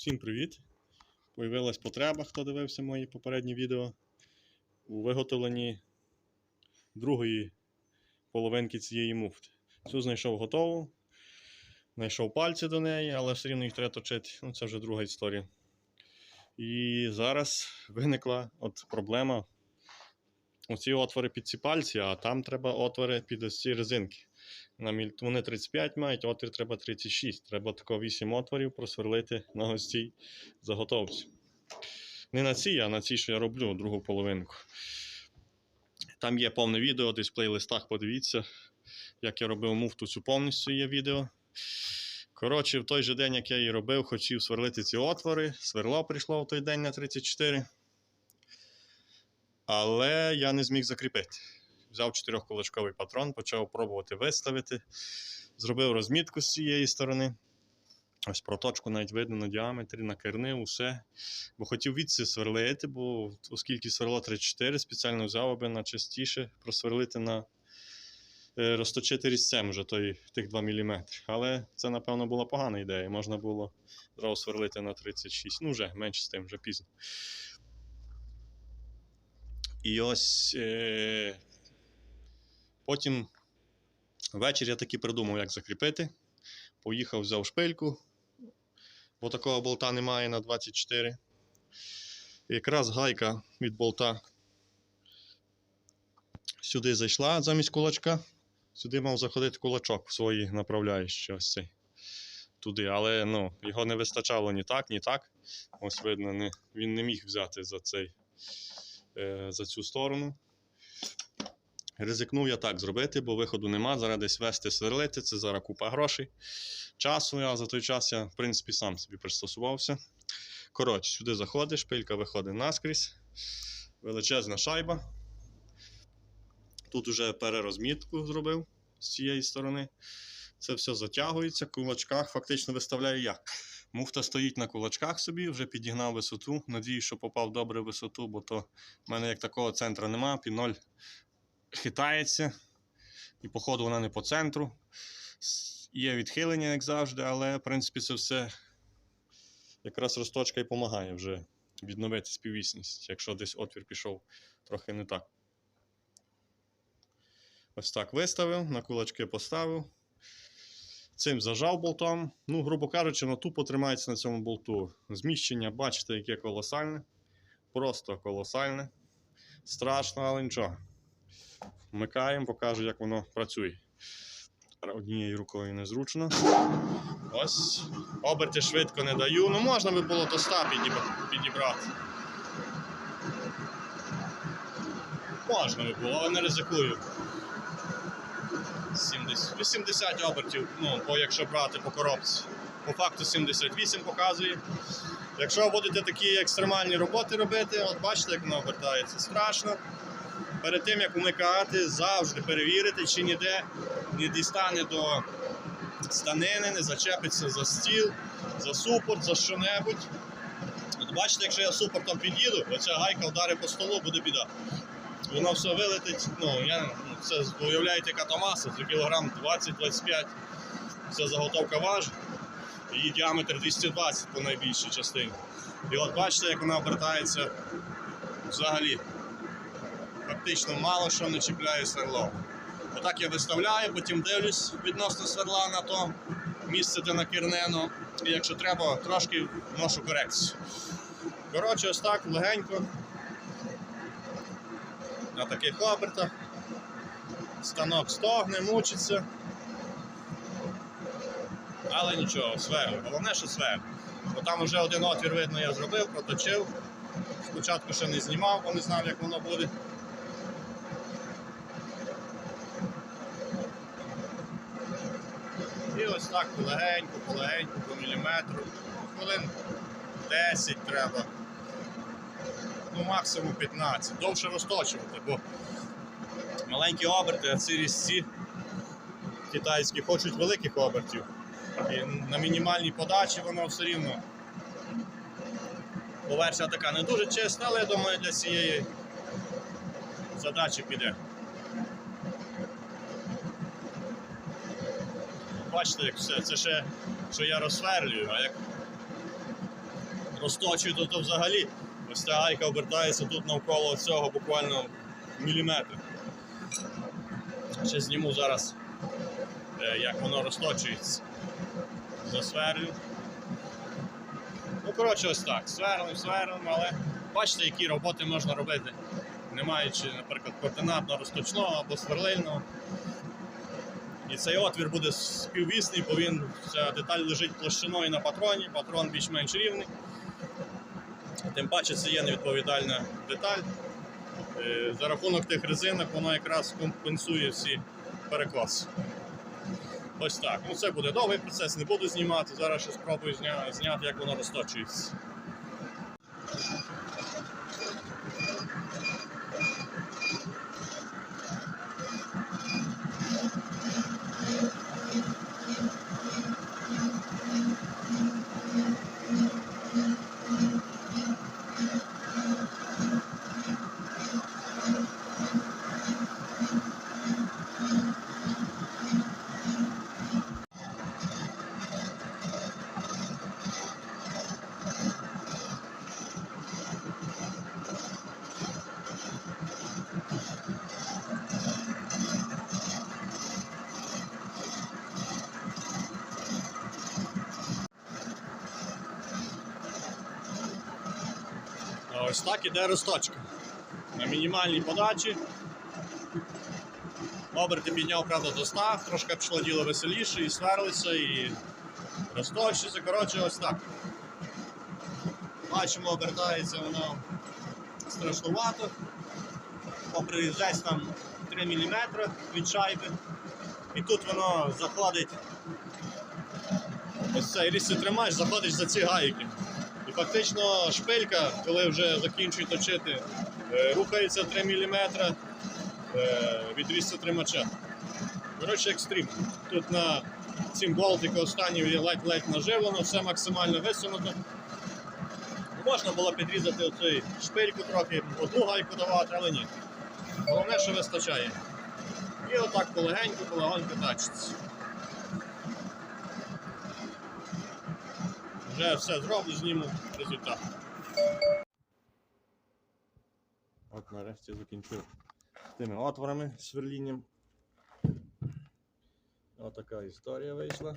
Всім привіт! Появилась потреба, хто дивився мої попередні відео у виготовленні другої половинки цієї муфти. Цю знайшов готову, знайшов пальці до неї, але все рівно їх треба точити. Ну, це вже друга історія. І зараз виникла от проблема. Оці отвори під ці пальці, а там треба отвори під ось ці резинки. На міль... Вони 35 мають, отвір треба 36. Треба тако 8 отворів просверлити на ось цій заготовці. Не на цій, а на цій, що я роблю, другу половинку. Там є повне відео, десь в плейлистах подивіться, як я робив муфту цю повністю є відео. Коротше, в той же день, як я її робив, хотів сверлити ці отвори. Сверло прийшло в той день на 34. Але я не зміг закріпити. Взяв чотирьохкулачковий патрон, почав пробувати виставити. Зробив розмітку з цієї сторони. Ось проточку навіть видно на діаметрі, накернив, усе. Бо хотів відси сверлити, бо оскільки сверло 34, спеціально взяв, аби на частіше просверлити на е, розточити різцем вже той, тих 2 мм. Але це, напевно, була погана ідея. Можна було зразу сверлити на 36. Ну, вже менше з тим, вже пізно. І ось е, потім ввечері я таки придумав, як закріпити. Поїхав, взяв шпильку, бо такого болта немає на 24. І якраз гайка від болта сюди зайшла замість кулачка. Сюди мав заходити кулачок в свої направляючі ось цей. Туди, але ну, його не вистачало ні так, ні так. Ось видно, не, він не міг взяти за цей е, за цю сторону. Ризикнув я так зробити, бо виходу нема. Зараз десь вести сверлити, це зараз купа грошей. Часу, а за той час я, в принципі, сам собі пристосувався. Коротше, сюди заходиш, шпилька виходить наскрізь. Величезна шайба. Тут уже перерозмітку зробив з цієї сторони. Це все затягується, кулачках фактично виставляю я. Муфта стоїть на кулачках собі, вже підігнав висоту. Надію, що попав добре в висоту, бо то в мене як такого центра нема, під ноль хитається. І, походу, вона не по центру. Є відхилення, як завжди, але в принципі це все якраз розточка і допомагає вже відновити співвісність, якщо десь отвір пішов трохи не так. Ось так виставив, на кулачки поставив. Цим зажав болтом. Ну, грубо кажучи, на тупо тримається на цьому болту. Зміщення, бачите, яке колосальне. Просто колосальне. Страшно, але нічого. Вмикаємо, покажу, як воно працює. Однією рукою незручно. Ось. Оберти швидко не даю. Ну можна би було до 100 підібрати. Можна би було, але не ризикую. 70, 80 обертів, ну, бо якщо брати по коробці. По факту 78 показує. Якщо будете такі екстремальні роботи робити, от бачите, як воно обертається. Страшно. Перед тим як вмикати, завжди перевірити, чи ніде не дістане до станини, не зачепиться за стіл, за супорт, за що-небудь. Бачите, якщо я супортом під'їду, оця гайка вдарить по столу, буде біда. Воно все вилетить. Ну, я, ну, це уявляєте, яка то маса, це кілограм 20-25. Ця заготовка важить. Її діаметр 220 по найбільшій частині. І от бачите, як вона обертається взагалі. Фактично мало що не чіпляє сверло. Отак я виставляю, потім дивлюсь відносно сверла на то місце, де накірнено. І якщо треба, трошки вношу корекцію. Коротше, ось так легенько. На таких обертах. Станок стогне, мучиться. Але нічого, сверлю. Головне, що сверлю. Бо там вже один отвір видно, я зробив, проточив. Спочатку ще не знімав, бо не знав, як воно буде. І ось так полегенько, полегенько, по міліметру. Хвилин 10 треба. Ну, максимум 15. Довше розточувати, бо маленькі оберти, а ці різці китайські хочуть великих обертів. І на мінімальній подачі воно все рівно. Поверхня така не дуже чиста, але я думаю, для цієї задачі піде. Бачите, як все. Це ще, що я розсверлюю, а як розточує, то, то взагалі ось ця гайка обертається тут навколо цього буквально міліметр. Ще зніму зараз, е, як воно розточується. Засверлю. Ну, коротше, ось так. Сверлим, сверлим, але бачите, які роботи можна робити, не маючи, наприклад, координатно-розточного або сверлильного. І цей отвір буде співвісний, бо він ця деталь лежить площиною на патроні, патрон більш-менш рівний. Тим паче це є невідповідальна деталь. Е, За рахунок тих резинок воно якраз компенсує всі перекоси. Ось так. Ну це буде довгий процес, не буду знімати. Зараз ще спробую зняти, як воно розточується. Ось так іде розточка. На мінімальній подачі. Оберти підняв, правда, до 100, трошки пішло діло веселіше, і сверлиться, і розточується. Коротше, ось так. Бачимо, обертається воно страшнувато. Попри десь там 3 мм від шайби. І тут воно заходить. Ось цей різцетримач заходить за ці гайки. Фактично шпилька, коли вже закінчує точити, е, рухається 3 мм від різцетримача. Коротше, екстрім. Тут на цім болтику останній ледь-ледь наживлено, все максимально висунуто. Можна було підрізати оцю шпильку трохи, одну гайку давати, але ні. Головне, що вистачає. І отак полегенько, полегонько тачиться. Вже все зроблю, зніму результат. От нарешті закінчив тими отворами сверлінням. Отака історія вийшла.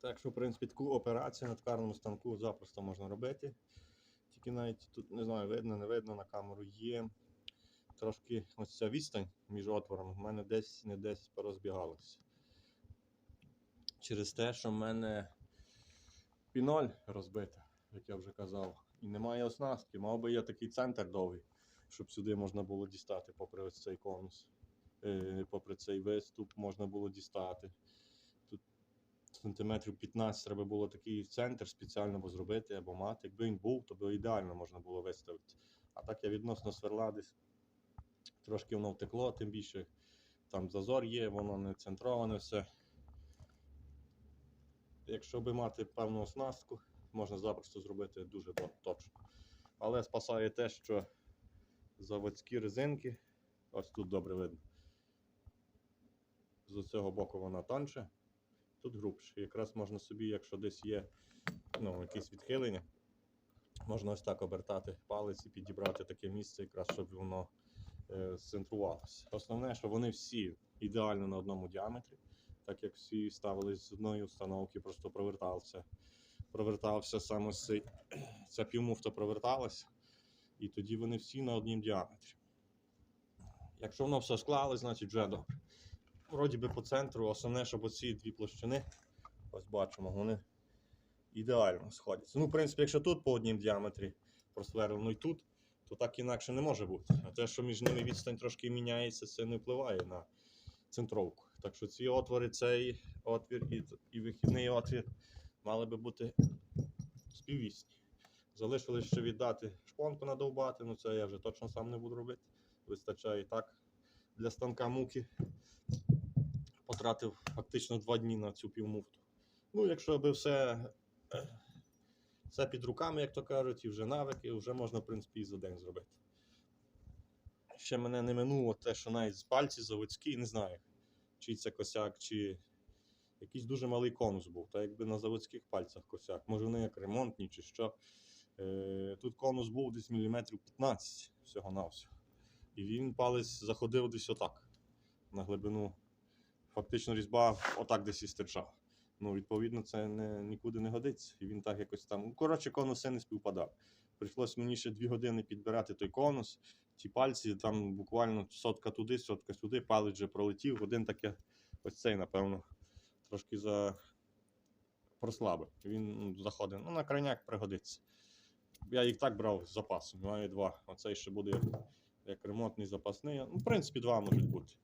Так що, в принципі, таку операцію на ткарному станку запросто можна робити. Тільки навіть тут не знаю, видно, не видно на камеру є. Трошки ось ця відстань між отворами в мене десь не десь порозбігалася. Через те, що в мене піноль розбита, як я вже казав, і немає оснастки. Мав би я такий центр довгий, щоб сюди можна було дістати, попри ось цей конус, е, попри цей виступ можна було дістати. Тут сантиметрів 15 треба було такий центр спеціально зробити або мати. Якби він був, то би ідеально можна було виставити. А так я відносно сверла десь трошки воно втекло, тим більше там зазор є, воно не центроване все. Якщо би мати певну оснастку, можна запросто зробити дуже точно. Але спасає те, що заводські резинки, ось тут добре видно. З цього боку вона тоньше, тут грубше. Якраз можна собі, якщо десь є ну, якісь відхилення, можна ось так обертати палець і підібрати таке місце, якраз щоб воно е. Основне, що вони всі ідеально на одному діаметрі, так як всі ставились з одної установки, просто провертався. Провертався саме цей, ця півмуфта проверталася, і тоді вони всі на однім діаметрі. Якщо воно все склалось, значить вже добре. Вроді би по центру, основне, щоб оці дві площини, ось бачимо, вони ідеально сходяться. Ну, в принципі, якщо тут по однім діаметрі просверлено і тут, то так інакше не може бути. А те, що між ними відстань трошки міняється, це не впливає на центровку. Так що ці отвори, цей отвір і, і вихідний отвір мали би бути співвісні. Залишилось ще віддати шпонку надовбати, ну це я вже точно сам не буду робити. Вистачає і так для станка муки. Потратив фактично два дні на цю півмуфту. Ну, якщо би все, е, все під руками, як то кажуть, і вже навики, вже можна, в принципі, і за день зробити. Ще мене не минуло те, що навіть пальці заводські, не знаю, чий це косяк, чи якийсь дуже малий конус був, та якби на заводських пальцях косяк. Може вони як ремонтні чи що. Е, тут конус був десь міліметрів 15 всього-навсього. І він палець заходив десь отак, на глибину. Фактично різьба отак десь і стирчав. Ну, відповідно, це не, нікуди не годиться. І він так якось там. Коротше, конуси не співпадав. Прийшлось мені ще дві години підбирати той конус. Ті пальці, там буквально сотка туди, сотка сюди, палець вже пролетів. Один таке, ось цей, напевно, трошки за прослабив. Він ну, заходить. Ну, на крайняк пригодиться. Я їх так брав з запасом. Маю два. Оцей ще буде як ремонтний запасний. Ну, в принципі, два можуть бути.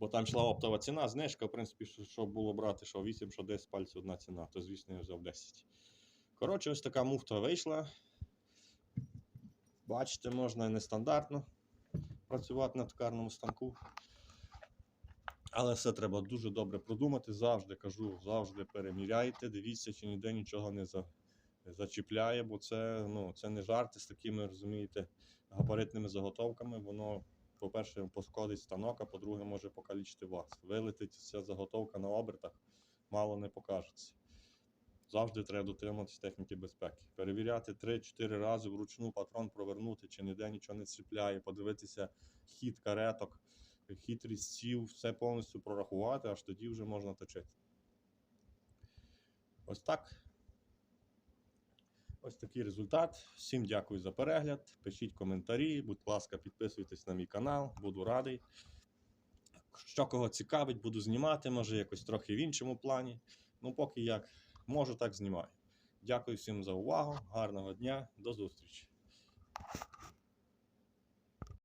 Бо там йшла оптова ціна, знижка, в принципі, що, було брати, що 8, що 10 пальців одна ціна, то звісно я взяв 10. Коротше, ось така муфта вийшла. Бачите, можна нестандартно працювати на токарному станку. Але все треба дуже добре продумати. Завжди кажу, завжди переміряйте, дивіться, чи ніде нічого не за, зачіпляє, бо це, ну, це не жарти з такими, розумієте, габаритними заготовками. Воно, по-перше, пошкодить станок, а по-друге, може покалічити вас. Вилетить ця заготовка на обертах, мало не покажеться. Завжди треба дотримуватись техніки безпеки. Перевіряти 3-4 рази вручну патрон провернути, чи ніде нічого не чіпляє, подивитися хід кареток, хід різців, все повністю прорахувати, аж тоді вже можна точити. Ось так. Ось такий результат. Всім дякую за перегляд. Пишіть коментарі, будь ласка, підписуйтесь на мій канал, буду радий. Що кого цікавить, буду знімати, може якось трохи в іншому плані. Ну, поки як можу, так знімаю. Дякую всім за увагу. Гарного дня, до зустрічі.